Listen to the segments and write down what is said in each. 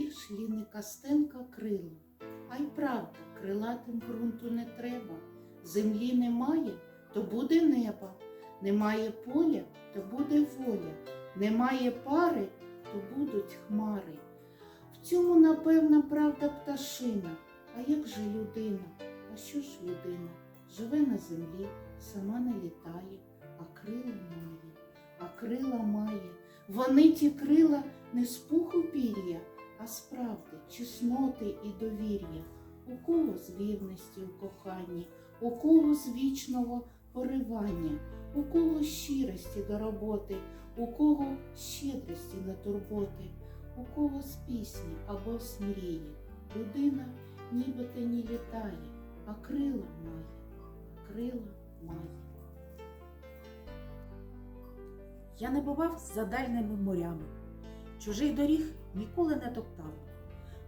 і шліни Костенка крила. А й правда, крилатим ґрунту не треба. Землі немає, то буде небо. Немає поля, то буде воля. Немає пари, то будуть хмари. В цьому, напевно, правда пташина. А як же людина? А що ж людина? Живе на землі, сама не літає, а крила має, а крила має. Вони ті крила не пір'я, а з правди, чесноти і довір'я. У кого з вірності у коханні, у кого з вічного поривання, у кого щирості до роботи, у кого щедрості на турботи, у кого з пісні або з мрії. Людина нібито не літає, а крила має, крила має. Я не бував за дальними морями, чужих доріг ніколи не топтав.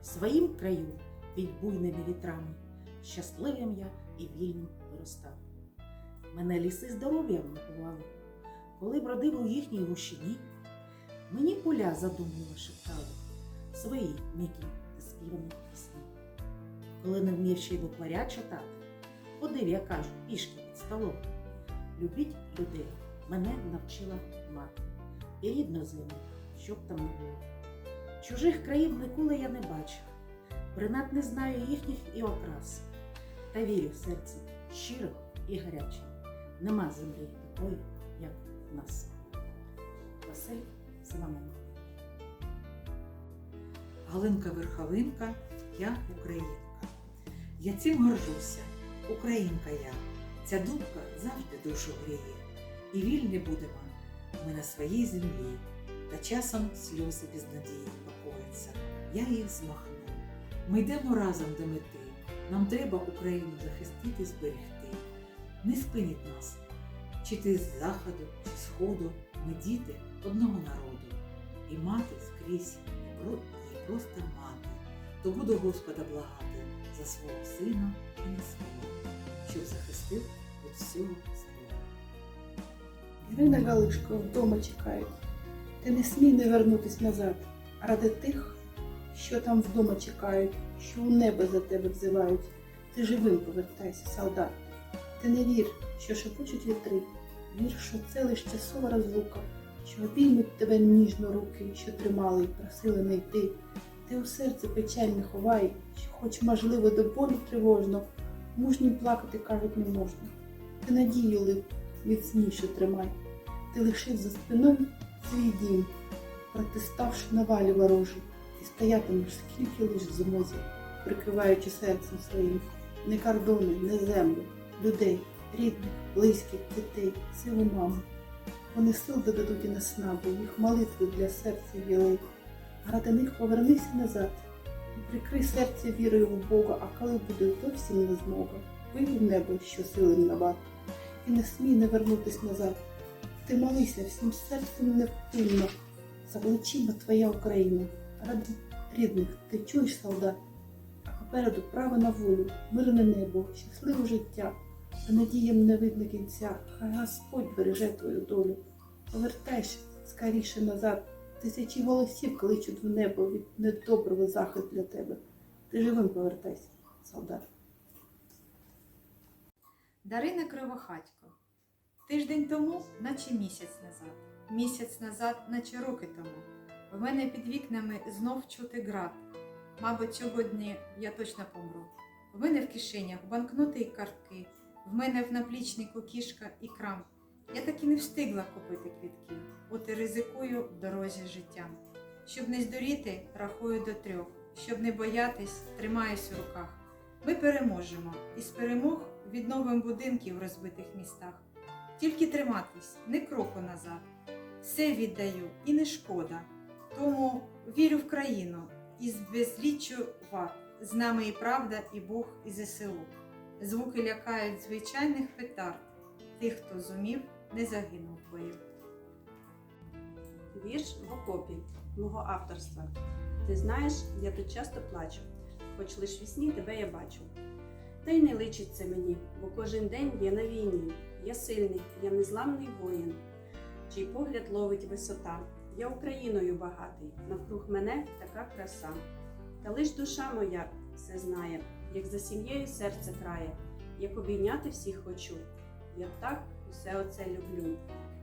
В своїм краю під буйними вітрами, щасливим я і вільним виростав. Мене ліси здоров'ям напували, коли бродив у їхній гущині, мені поля задумливо шептали свої м'які та співані пісні. Коли не вмів ще й букваря читати, ходив, я кажу, пішки під столом. Любіть людей мене навчила мати. І рідну землю, щоб там не було. Чужих країв ніколи я не бачив, принад не знаю їхніх і окрас. Та вірю в серці щиро і гаряче. Нема землі такої, як в нас. Василь Соломенко. Галинка Верховинка, я українка. Я цим горжуся, українка я. Ця думка завжди душу гріє. І вільні будемо ми на своїй землі, та часом сльози без надії покояться. Я їх змахну. Ми йдемо разом до мети. Нам треба Україну захистити, зберегти. Не спинить нас, чи ти з заходу, чи сходу, ми діти одного народу. І мати скрізь і просто мати. То буду Господа благати за свого сина і не свого, щоб захистив від всього злого. Ірина Галишко вдома чекають. Ти не смій не вернутись назад, ради тих, що там вдома чекають, що у небо за тебе взивають. Ти живим повертайся, солдат. Ти не вір, що шепочуть вітри. Вір, що це лиш часова розлука, що обіймуть тебе ніжно руки, що тримали й просили не йти. Ти у серці печаль не ховай, що, хоч можливо, до болю тривожно, мужнім плакати кажуть не можна. Ти надію лив міцніше тримай. Ти лишив за спиною свій дім, протиставши навалі ворожі, і стоятимеш скільки лиш змозі, прикриваючи серцем своїм не кордони, не землю, людей, рідних, близьких, дітей, силу мами. Вони сил додадуть і наснагу, їх молитви для серця віли. Них повернися назад і прикрий серце вірою в Бога, а коли буде зовсім не змога, вийди в небо, що сили набат і не смій не вернутись назад. Ти молися всім серцем невпинно, за плечима твоя Україна. Ради рідних ти чуєш, солдат, а попереду право на волю, мирне небо, щасливе життя, та надіям не видно кінця. Хай Господь береже твою долю. Повертайся скоріше назад. Тисячі голосів кличуть в небо від недоброго захист для тебе. Ти живим повертайся, солдат. Дарина Кривохатько. Тиждень тому, наче місяць назад, місяць назад, наче роки тому. В мене під вікнами знов чути град. Мабуть, сьогодні я точно помру. В мене в кишенях банкноти і картки, в мене в наплічнику кішка і крам. Я так і не встигла купити квітки, от і ризикую в дорозі життям. Щоб не здуріти, рахую до трьох. Щоб не боятись, тримаюсь у руках. Ми переможемо, і з перемог відновимо будинки в розбитих містах. Тільки триматись, не кроку назад. Все віддаю і не шкода. Тому вірю в країну і з безліччю вад. З нами і правда, і Бог, і ЗСУ. Звуки лякають звичайних петард. Тих, хто зумів, не загинув бою. Вірш в окопі мого авторства. Ти знаєш, я тут часто плачу, хоч лиш вісні тебе я бачу. Та й не личить це мені, бо кожен день я на війні. Я сильний, я незламний воїн, чий погляд ловить висота. Я Україною багатий, навкруг мене така краса. Та лиш душа моя все знає, як за сім'єю серце крає, як обійняти всіх хочу. Я так усе оце люблю.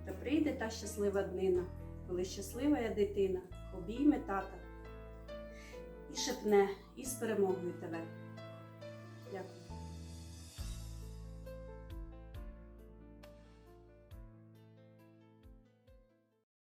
Та прийде та щаслива днина, коли щаслива я дитина, обійме тата і шепне із перемогою тебе. Дякую.